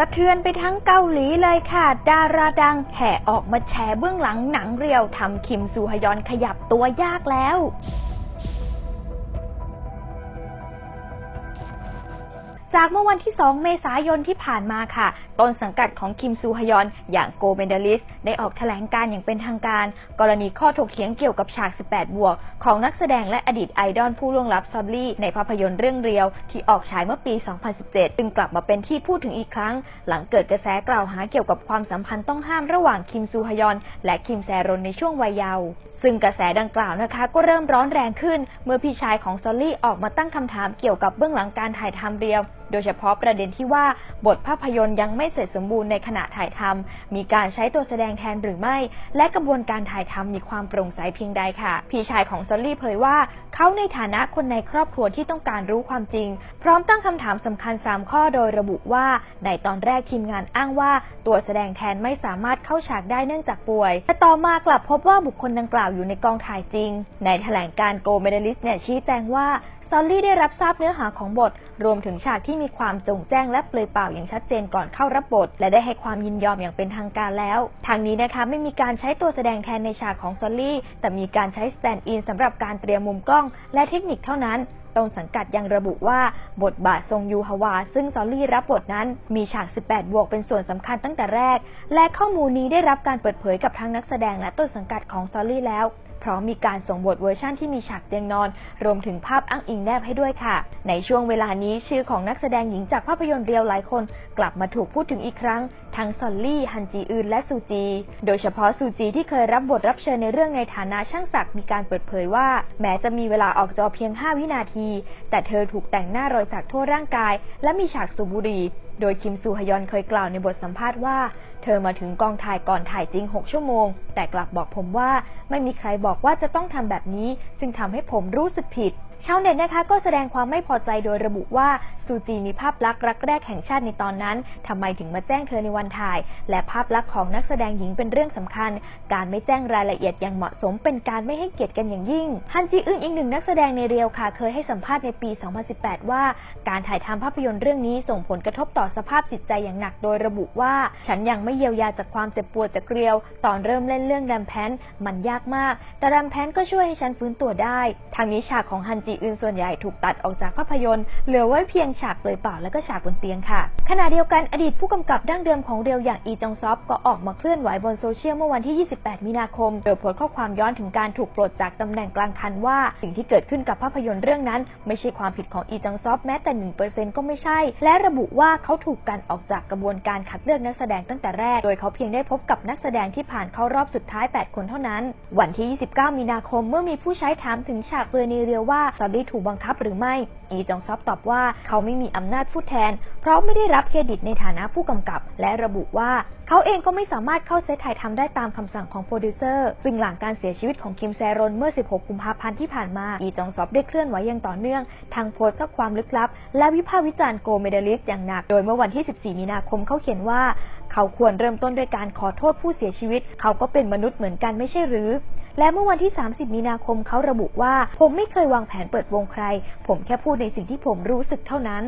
สะเทือนไปทั้งเกาหลีเลยค่ะ ดาราดังแห่ออกมาแชร์เบื้องหลังหนังเรียวทำคิมซูฮยอนขยับตัวยากแล้ว จากเมื่อวันที่ 2 เมษายนที่ผ่านมาค่ะ ต้นสังกัดของคิมซูฮยอน อย่างโกเบนเดลิส ได้ออกแถลงการอย่างเป็นทางการ กรณีข้อถกเถียงเกี่ยวกับฉาก 18 บวก ของนักแสดงและอดีตไอดอลผู้ล่วงลับซอบลี่ ในภาพยนตร์เรื่องเรียว ที่ออกฉายเมื่อปี 2017 จึงกลับมาเป็นที่พูดถึงอีกครั้ง หลังเกิดกระแสกล่าวหาเกี่ยวกับความสัมพันธ์ต้องห้ามระหว่างคิมซูฮยอน และคิมแซรนในช่วงวัยเยาว์ซึ่งกระแสดังกล่าวนะคะก็เริ่มร้อนแรงขึ้น เมื่อพี่ชายของซอลลี่ออกมาตั้งคำถามเกี่ยวกับเบื้องหลังการถ่ายทำเรียว โดยเฉพาะประเด็นที่ว่าบทภาพยนตร์ยังไม่เสร็จสมบูรณ์ในขณะถ่ายทำมีการใช้ตัวแสดงแทนหรือไม่ และกระบวนการถ่ายทำมีความโปร่งใสเพียงใดค่ะ พี่ชายของซอลลี่เผยว่า เขาในฐานะคนในครอบครัวที่ต้องการรู้ความจริง พร้อมตั้งคำถามสำคัญ 3 ข้อโดยระบุว่า ในตอนแรกทีมงานอ้างว่า ตัวแสดงแทนไม่สามารถเข้าฉากได้เนื่องจากป่วย แต่ต่อมากลับพบว่าบุคคลดังกล่าวอยู่ในกองถ่ายจริง ในแถลงการโกเมดลิสเนี่ยชี้แจงว่า ซอลลี่ได้รับทราบเนื้อหาของบท รวมถึงฉากที่มีความจงแจ้งและเปลือยเปล่าอย่างชัดเจนก่อนเข้ารับบท และได้ให้ความยินยอมอย่างเป็นทางการแล้ว ทางนี้นะคะไม่มีการใช้ตัวแสดงแทนในฉากของซอลลี่ แต่มีการใช้สแตนด์อินสำหรับการเตรียมมุมกล้อง และเทคนิคเท่านั้นต้นสังกัดยังระบุว่าบทบาททรงยูฮวา ซึ่งซอลลี่รับบทนั้นมีฉาก 18 บวกเป็นส่วนสำคัญตั้งแต่แรก และข้อมูลนี้ได้รับการเปิดเผยกับทั้งนักแสดงและต้นสังกัดของซอลลี่แล้ว ร้อมมีการส่งบทเวอร์ชั่นที่มีฉากเตียงนอน รวมถึงภาพอ้างอิงแนบให้ด้วยค่ะ ในช่วงเวลานี้ชื่อของนักแสดงหญิงจากภาพยนตร์เรียวหลายคน กลับมาถูกพูดถึงอีกครั้ง ทั้งซอลลี่ ฮันจีอึนและซูจี โดยเฉพาะซูจีที่เคยรับบทรับเชิญในเรื่องในฐานะช่างศักดิ์มีการเปิดเผยว่า แม้จะมีเวลาออกจอเพียง 5 วินาที แต่เธอถูกแต่งหน้ารอยสักทั่วร่างกาย และมีฉากสูบบุหรี่โดยคิมซูฮยอนเคยกล่าวในบทสัมภาษณ์ว่า ธอมาถึงกองถ่ายก่อนถ่ายจริง 6 ชั่วโมง แต่กลับบอกผมว่าไม่มีใครบอกว่าจะต้องทำแบบนี้ ซึ่งทำให้ผมรู้สึกผิด ชาวเน็ตนะคะก็แสดงความไม่พอใจโดยระบุว่า ซูจีมีภาพลักษณ์รักแรกแห่งชาติในตอนนั้น ทำไมถึงมาแจ้งเธอในวันถ่าย และภาพลักษณ์ของนักแสดงหญิงเป็นเรื่องสำคัญ การไม่แจ้งรายละเอียดอย่างเหมาะสมเป็นการไม่ให้เกียรติกันอย่างยิ่ง ฮันจีอึนอีกหนึ่งนักแสดงในเรียวค่ะ เคยให้สัมภาษณ์ในปี 2018 ว่า การถ่ายทำภาพยนตร์เรื่องนี้ส่งผลกระทบต่อสภาพจิตใจอย่างหนัก โดยระบุว่า ฉันยังไม่เยียวยาจากความเจ็บปวดจากเรียว ตอนเริ่มเล่นเรื่องแรมแพนมันยากมาก แต่แรมแพนก็ช่วยให้ฉันฟื้นตัวได้ทางนี้ฉากของฮันจีอึนส่วนใหญ่ถูกตัดออกจากภาพยนตร์เหลือไว้เพียงฉากเปลือยเปล่าและก็ฉากบนเตียงค่ะ ขณะเดียวกันอดีตผู้กำกับดั้งเดิมของเรียวอย่างอีจองซอฟก็ออกมาเคลื่อนไหวบนโซเชียลเมื่อวันที่ 28 มีนาคมโดยโพสต์ข้อความย้อนถึงการถูกปลดจากตำแหน่งกลางคันว่า สิ่งที่เกิดขึ้นกับภาพยนตร์เรื่องนั้น ไม่ใช่ความผิดของอีจองซอฟแม้แต่ 1%ก็ไม่ใช่ และระบุว่าเขาถูกกันออกจากกระบวนการคัดเลือกนักแสดงตั้งแต่แรก โดยเขาเพียงได้พบกับนักแสดงที่ผ่านเข้ารอบสุดท้าย 8 คนเท่านั้น วันที่ 29 มีนาคมเมื่อมีผู้ใช้ถามถึงฉากเปลือยในเรียวว่าซอลลี่ถูกบังคับหรือไม่ อีจองซอฟตอบว่าเขาไม่มีอำนาจพูดแทน เพราะไม่ได้รับเครดิตในฐานะผู้กำกับ และระบุว่า เขาเองก็ไม่สามารถเข้าเซตถ่ายทำได้ตามคำสั่งของโปรดิวเซอร์ซึ่งหลังการเสียชีวิตของคิมแซรอนเมื่อ 16 กุมภาพันธ์ที่ผ่านมา อีจองซอฟได้เคลื่อนไหวอย่างต่อเนื่อง ทางโพสต์ข้อความลึกลับ และวิพากษ์วิจารณ์โกเมดาลิสอย่างหนัก โดยเมื่อวันที่ 14 มีนาคมเขาเขียนว่า เขาควรเริ่มต้นด้วยการขอโทษผู้เสียชีวิต เขาก็เป็นมนุษย์เหมือนกันไม่ใช่หรือ และเมื่อวันที่ 30 มีนาคมเขาระบุว่า ผมไม่เคยวางแผนเปิดวงใคร ผมแค่พูดในสิ่งที่ผมรู้สึกเท่านั้น